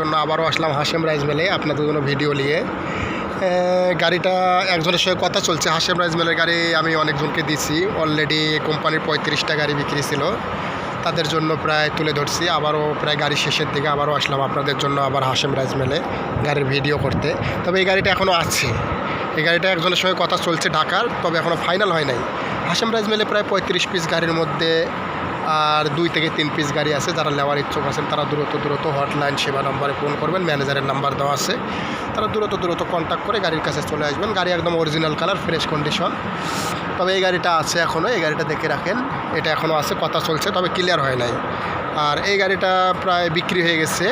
জন্য আবারও আসলাম হাসেম রাইজ মেলে আপনাদের জন্য ভিডিও নিয়ে। গাড়িটা একজনের সঙ্গে কথা চলছে। হাসেম রাইজ মেলের গাড়ি আমি অনেকজনকে দিছি। অলরেডি কোম্পানির পঁয়ত্রিশটা গাড়ি বিক্রি ছিল। তাদের জন্য প্রায় তুলে ধরছি। আবারও প্রায় গাড়ি শেষের দিকে আবারও আসলাম আপনাদের জন্য আবার হাসেম রাইজ মেলে গাড়ির ভিডিও করতে। তবে এই গাড়িটা এখনও আছে। এই গাড়িটা একজনের সঙ্গে কথা চলছে ঢাকার, তবে এখনও ফাইনাল হয় নাই। হাসেম রাইজ মেলে প্রায় পঁয়ত্রিশ পিস গাড়ির মধ্যে আর দুই থেকে তিন পিস গাড়ি আছে, যারা নেওয়ার ইচ্ছুক আছেন, তারা দ্রুত দ্রুত হটলাইন সেবা নম্বরে ফোন করবেন। ম্যানেজারের নাম্বার দেওয়া আছে। তারা দ্রুত দ্রুত কন্ট্যাক্ট করে গাড়ির কাছে চলে আসবেন। গাড়ি একদম অরিজিনাল কালার ফ্রেশ কন্ডিশন তবে এই গাড়িটা আছে এখনও এই গাড়িটা দেখে রাখেন। এটা এখনও আছে, কথা চলছে, তবে ক্লিয়ার হয় নাই। আর এই গাড়িটা প্রায় বিক্রি হয়ে গেছে।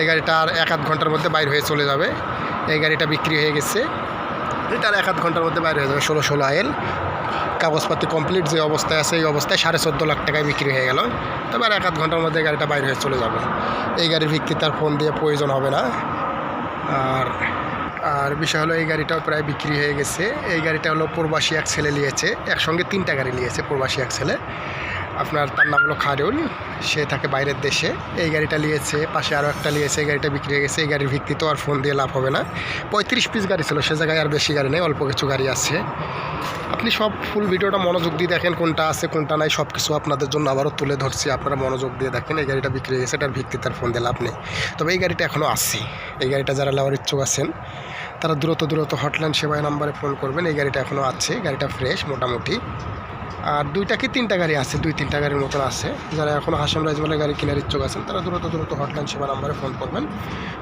এই গাড়িটা আর এক আধ ঘণ্টার মধ্যে বাইর হয়ে চলে যাবে। এই গাড়িটা বিক্রি হয়ে গেছে। এটার এক আধ ঘণ্টার মধ্যে বাইরে হয়ে যাবে, ষোলো ষোলো আইল। কাগজপাতি কমপ্লিট যে অবস্থায় আছে, এই অবস্থায় সাড়ে চোদ্দ লাখ টাকায় বিক্রি হয়ে গেল। তবে আর এক আধ ঘণ্টার মধ্যে গাড়িটা বাইরে হয়ে চলে যাবে। এই গাড়ির আর ফোন দিয়ে প্রয়োজন হবে না। আর আর বিষয় হলো এই গাড়িটাও প্রায় বিক্রি হয়ে গেছে। এই গাড়িটা হলো প্রবাসী এক ছেলে নিয়েছে, একসঙ্গে তিনটা গাড়ি নিয়েছে প্রবাসী এক ছেলে। আপনার তার নাম হলো খারুল সে থাকে বাইরের দেশে। এই গাড়িটা নিয়েছে, পাশে আরও একটা নিয়েছে, এই গাড়িটা বিক্রি হয়ে গেছে। এই গাড়ির ভিত্তিতেও আর ফোন দিয়ে লাভ হবে না। পঁয়ত্রিশ পিস গাড়ি ছিল, সে জায়গায় আর বেশি গাড়ি নেই, অল্প কিছু গাড়ি আছে। আপনি সব ফুল ভিডিওটা মনোযোগ দিয়ে দেখেন, কোনটা আছে, কোনটা নাই সব কিছু আপনাদের জন্য আবারও তুলে ধরছি। আপনারা মনোযোগ দিয়ে দেখেন, এই গাড়িটা বিক্রি হয়ে গেছে, এটার ভিত্তিতে আর ফোন দিয়ে লাভ নেই। তবে এই গাড়িটা এখনও আছে। এই গাড়িটা যারা নেওয়ার ইচ্ছুক আছেন, তারা দ্রুত দ্রুত হটলাইন সেবায় নাম্বারে ফোন করবেন। এই গাড়িটা এখনও আছে, গাড়িটা ফ্রেশ মোটামুটি। আর দুইটা কি তিনটা গাড়ি আছে, দুই তিনটা গাড়ির মতন আছে। যারা এখনও হাসাম রাজমালের গাড়ি কেনার ইচ্ছুক আছেন, তারা দ্রুত দ্রুত হটলাইন সেবা নাম্বারে ফোন করবেন,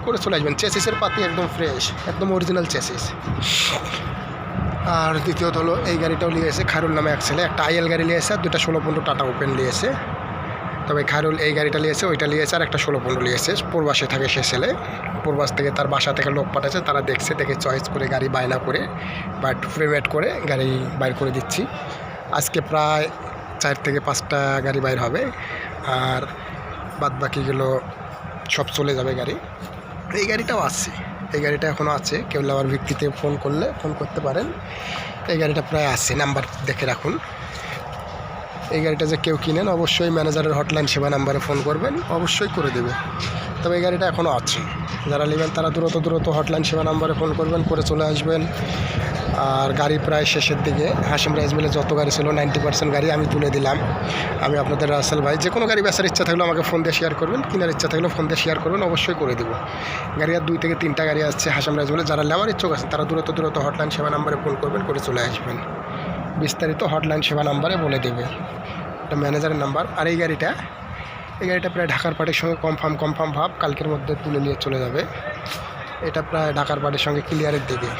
করে চলে আসবেন। চেসিসের পাতি একদম ফ্রেশ একদম অরিজিনাল চেসিস আর দ্বিতীয়ত হলো, এই গাড়িটাও নিয়েছে খারুল নামে এক ছেলে, একটা আইএল গাড়ি নিয়েছে আর দুটা ষোলো পনেরো টাটা ওপেন নিয়েছে তবে খারুল এই গাড়িটা নিয়েছে ওইটা নিয়েছে আর একটা ষোলো পনেরো নিয়েছে পূর্বাসে থাকে সে ছেলে। পূর্বাস থেকে তার বাসা থেকে লোক পাঠাচ্ছে, তারা দেখছে, দেখে চয়েস করে গাড়ি বায়না করে, বা পেমেন্ট করে গাড়ি বাইর করে দিচ্ছি। আজকে প্রায় চার থেকে পাঁচটা গাড়ি বাইর হবে আর বাদ বাকিগুলো সব চলে যাবে গাড়ি। এই গাড়িটাও আছে, এই গাড়িটা এখনও আছে, কেউ আমার ভিত্তিতে ফোন করলে ফোন করতে পারেন। এই গাড়িটা প্রায় আছে নাম্বার দেখে রাখুন। এই গাড়িটা যে কেউ কিনেন, অবশ্যই ম্যানেজারের হটলাইন সেবা নাম্বারে ফোন করবেন, অবশ্যই করে দেবে। তবে এই গাড়িটা এখনও আছে। যারা নেবেন তারা দ্রুত দ্রুত হটলাইন সেবা নাম্বারে ফোন করবেন, করে চলে আসবেন। আর গাড়ি প্রায় শেষের দিকে হাসিম রাইস মিলে যত গাড়ি ছিল নাইনটি পার্সেন্ট গাড়ি আমি তুলে দিলাম। আমি আপনাদের রাসেল ভাই, যে কোনো গাড়ি বেচার ইচ্ছা থাকলে আমাকে ফোন দিয়ে শেয়ার করবেন, কেনার ইচ্ছা থাকলে ফোন দিয়ে শেয়ার করবেন, অবশ্যই করে দেবো। গাড়ি আর দুই থেকে তিনটা গাড়ি আসছে হাসাম রাইস মিলে, যারা নেওয়ার ইচ্ছুক আছে তারা দ্রুত দ্রুত হটলাইন সেবা নাম্বারে ফোন করবেন, করে চলে আসবেন। বিস্তারিত হটলাইন সেবা নাম্বারে বলে দেবে। এটা ম্যানেজারের নাম্বার। আর এই গাড়িটা এই গাড়িটা প্রায় ঢাকার পার্টির সঙ্গে কনফার্ম কনফার্ম ভাব কালকের মধ্যে তুলে নিয়ে চলে যাবে। এটা প্রায় ঢাকার পার্টির সঙ্গে ক্লিয়ারের দিকে।